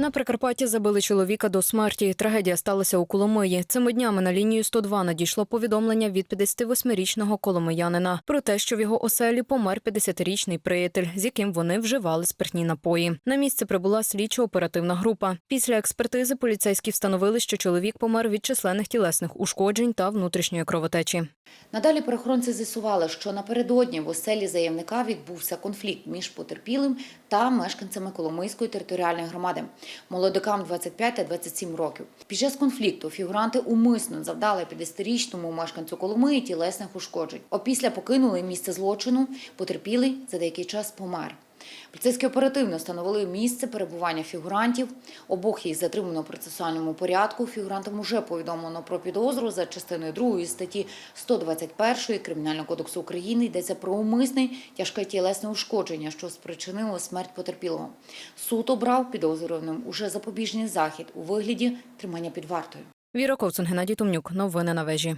На Прикарпатті забили чоловіка до смерті. Трагедія сталася у Коломиї. Цими днями на лінію 102 надійшло повідомлення від 58-річного коломиянина про те, що в його оселі помер 50-річний приятель, з яким вони вживали спиртні напої. На місце прибула слідчо-оперативна група. Після експертизи поліцейські встановили, що чоловік помер від численних тілесних ушкоджень та внутрішньої кровотечі. Надалі правоохоронці з'ясували, що напередодні в оселі заявника відбувся конфлікт між потерпілим та мешканцями Коломийської територіальної громади, молодикам 25 та 27 років. Під час конфлікту фігуранти умисно завдали 50-річному мешканцю Коломиї тілесних ушкоджень. Опісля покинули місце злочину, потерпілий за деякий час помер. Поліцейські оперативно встановили місце перебування фігурантів. Обох їх затримано в процесуальному порядку. Фігурантам уже повідомлено про підозру за частиною 2 статті 121 Кримінального кодексу України йдеться про умисне тяжке тілесне ушкодження, що спричинило смерть потерпілого. Суд обрав підозрюваним уже запобіжний захід у вигляді тримання під вартою. Віра Ковцун, Геннадій Томнюк. Новини на вежі.